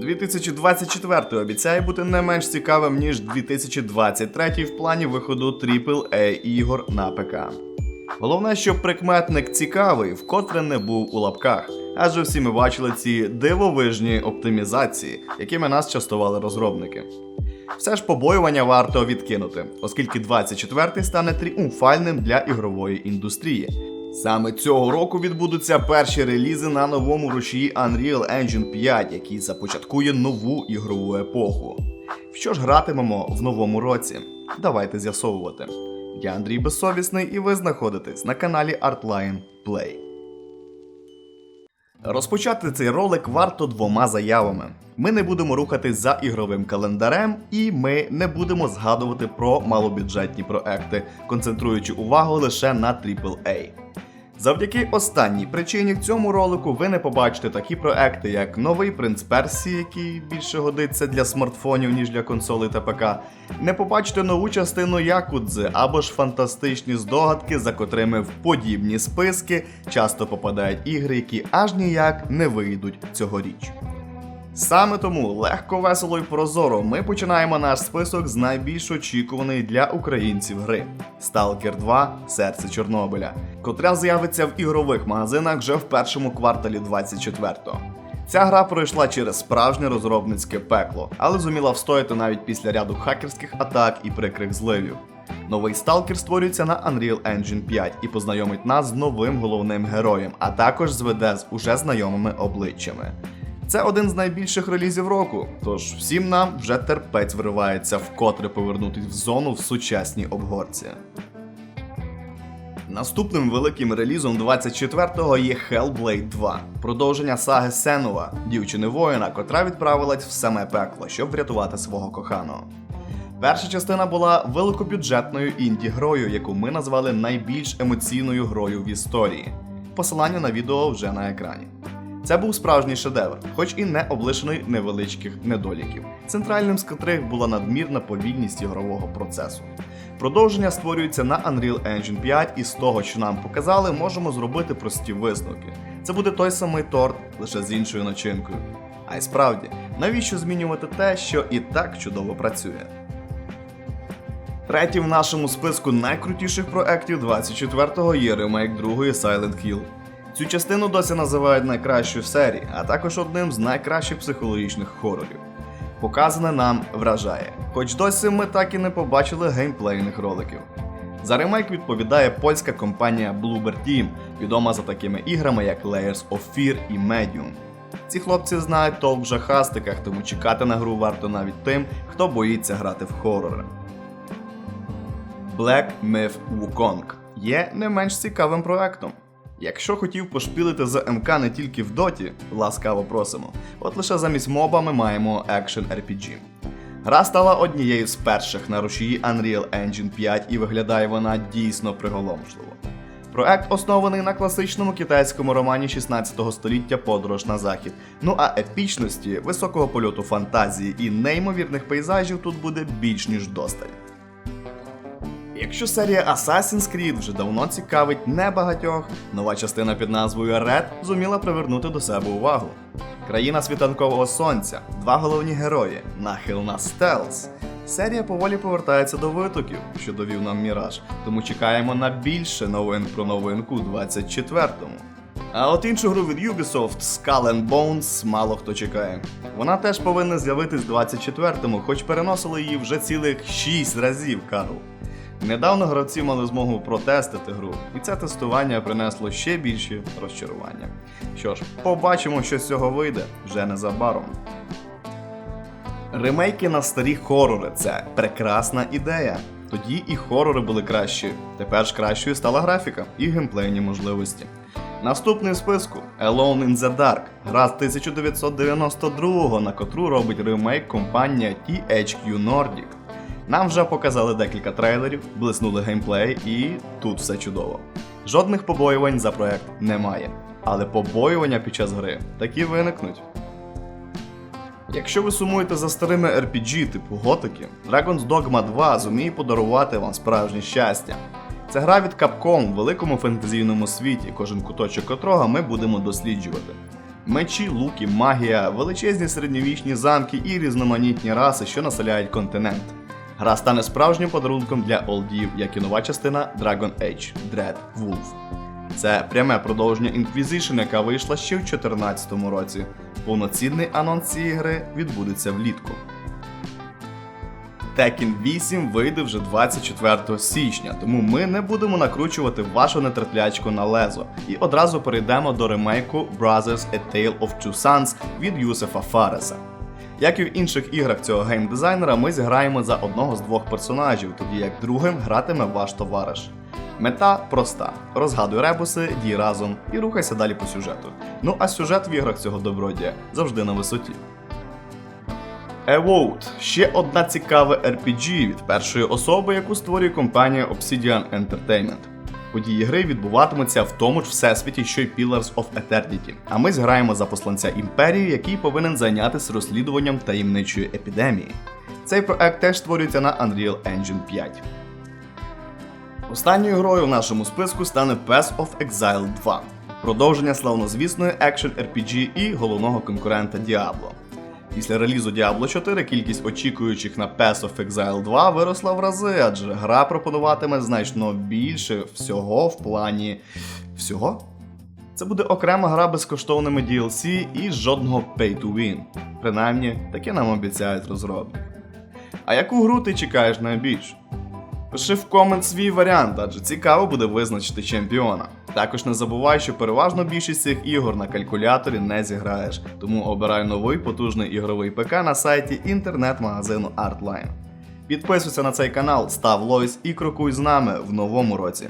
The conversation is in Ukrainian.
2024 обіцяє бути не менш цікавим, ніж 2023 в плані виходу AAA ігор на ПК. Головне, щоб прикметник цікавий вкотре не був у лапках, адже всі ми бачили ці дивовижні оптимізації, якими нас частували розробники. Все ж побоювання варто відкинути, оскільки 24-й стане тріумфальним для ігрової індустрії. Саме цього року відбудуться перші релізи на новому рушії Unreal Engine 5, який започаткує нову ігрову епоху. Що ж гратимемо в новому році? Давайте з'ясовувати. Я Андрій Безсовісний, і ви знаходитесь на каналі Artline Play. Розпочати цей ролик варто двома заявами. Ми не будемо рухатись за ігровим календарем, і ми не будемо згадувати про малобюджетні проекти, концентруючи увагу лише на AAA. Завдяки останній причині в цьому ролику ви не побачите такі проекти, як новий принц Персії, який більше годиться для смартфонів, ніж для консолей та ПК, не побачите нову частину Якудзи або ж фантастичні здогадки, за котрими в подібні списки часто попадають ігри, які аж ніяк не вийдуть цьогоріч. Саме тому легко, весело і прозоро ми починаємо наш список з найбільш очікуваної для українців гри Stalker 2 Серце Чорнобиля, котра з'явиться в ігрових магазинах вже в першому кварталі 24-го. Ця гра пройшла через справжнє розробницьке пекло, але зуміла встояти навіть після ряду хакерських атак і прикрих зливів. Новий сталкер створюється на Unreal Engine 5 і познайомить нас з новим головним героєм, а також зведе з уже знайомими обличчями. Це один з найбільших релізів року, тож всім нам вже терпець виривається вкотре повернутись в зону в сучасній обгорці. Наступним великим релізом 24-го є Hellblade 2, продовження саги Сенова, дівчини воїна, котра відправилась в саме пекло, щоб врятувати свого коханого. Перша частина була великобюджетною інді-грою, яку ми назвали найбільш емоційною грою в історії. Посилання на відео вже на екрані. Це був справжній шедевр, хоч і не облишений невеличких недоліків, центральним з котрих була надмірна повільність ігрового процесу. Продовження створюється на Unreal Engine 5, і з того, що нам показали, можемо зробити прості висновки. Це буде той самий торт, лише з іншою начинкою. А й справді, навіщо змінювати те, що і так чудово працює? Третім в нашому списку найкрутіших проєктів 24-го є ремейк другої Silent Hill. Цю частину досі називають найкращою в серії, а також одним з найкращих психологічних хорорів. Показане нам вражає, хоч досі ми так і не побачили геймплейних роликів. За ремейк відповідає польська компанія Bloober Team, відома за такими іграми як Layers of Fear і Medium. Ці хлопці знають толк в жахастиках, тому чекати на гру варто навіть тим, хто боїться грати в хорори. Black Myth Wukong є не менш цікавим проектом. Якщо хотів пошпілити з МК не тільки в доті, ласкаво просимо. От лише замість моба ми маємо екшен RPG. Гра стала однією з перших на рушії Unreal Engine 5 і виглядає вона дійсно приголомшливо. Проект оснований на класичному китайському романі 16 століття Подорож на захід. Ну а епічності, високого польоту фантазії і неймовірних пейзажів тут буде більш ніж досталь. Якщо серія Assassin's Creed вже давно цікавить небагатьох, нова частина під назвою Red зуміла привернути до себе увагу. Країна світанкового сонця, два головні герої, нахил на стелс. Серія поволі повертається до витоків, що довів нам Міраж, тому чекаємо на більше новин про новинку у 24-му. А от іншу гру від Ubisoft Skull and Bones мало хто чекає. Вона теж повинна з'явитись в 24-му, хоч переносили її вже цілих 6 разів, Карл. Недавно гравці мали змогу протестити гру, і це тестування принесло ще більші розчарування. Що ж, побачимо, що з цього вийде вже незабаром. Ремейки на старі хорори це прекрасна ідея. Тоді і хорори були кращі. Тепер ж кращою стала графіка і геймплейні можливості. Наступний в списку Alone in the Dark, гра з 1992-го, на котру робить ремейк компанія THQ Nordic. Нам вже показали декілька трейлерів, блиснули геймплей, і тут все чудово. Жодних побоювань за проект немає. Але побоювання під час гри такі виникнуть. Якщо ви сумуєте за старими RPG типу Готики, Dragon's Dogma 2 зуміє подарувати вам справжнє щастя. Це гра від Capcom в великому фентезійному світі, кожен куточок котрого ми будемо досліджувати. Мечі, луки, магія, величезні середньовічні замки і різноманітні раси, що населяють континент. Гра стане справжнім подарунком для олдів, як і нова частина Dragon Age Dread Wolf. Це пряме продовження Inquisition, яка вийшла ще в 2014 році. Повноцінний анонс цієї гри відбудеться влітку. Tekken 8 вийде вже 24 січня, тому ми не будемо накручувати вашу нетерплячку на лезо і одразу перейдемо до ремейку Brothers A Tale of Two Sons від Юсефа Фареса. Як і в інших іграх цього геймдизайнера, ми зіграємо за одного з двох персонажів, тоді як другим гратиме ваш товариш. Мета проста: розгадуй ребуси, дій разом і рухайся далі по сюжету. Ну а сюжет в іграх цього добродія завжди на висоті. Evote – ще одна цікава RPG від першої особи, яку створює компанія Obsidian Entertainment. Події гри відбуватимуться в тому ж всесвіті, що й Pillars of Eternity, а ми зграємо за посланця імперії, який повинен зайнятися розслідуванням таємничої епідемії. Цей проект теж створюється на Unreal Engine 5. Останньою грою в нашому списку стане Path of Exile 2, продовження славнозвісної екшен RPG і головного конкурента Diablo. Після релізу Diablo 4 кількість очікуючих на Path of Exile 2 виросла в рази, адже гра пропонуватиме значно більше всього в плані. всього? Це буде окрема гра безкоштовними DLC і жодного pay to win. Принаймні, таке нам обіцяють розробники. А яку гру ти чекаєш найбільше? Пиши в комент свій варіант, адже цікаво буде визначити чемпіона. Також не забувай, що переважно більшість цих ігор на калькуляторі не зіграєш, тому обирай новий потужний ігровий ПК на сайті інтернет-магазину Artline. Підписуйся на цей канал, став лойс і крокуй з нами в новому році.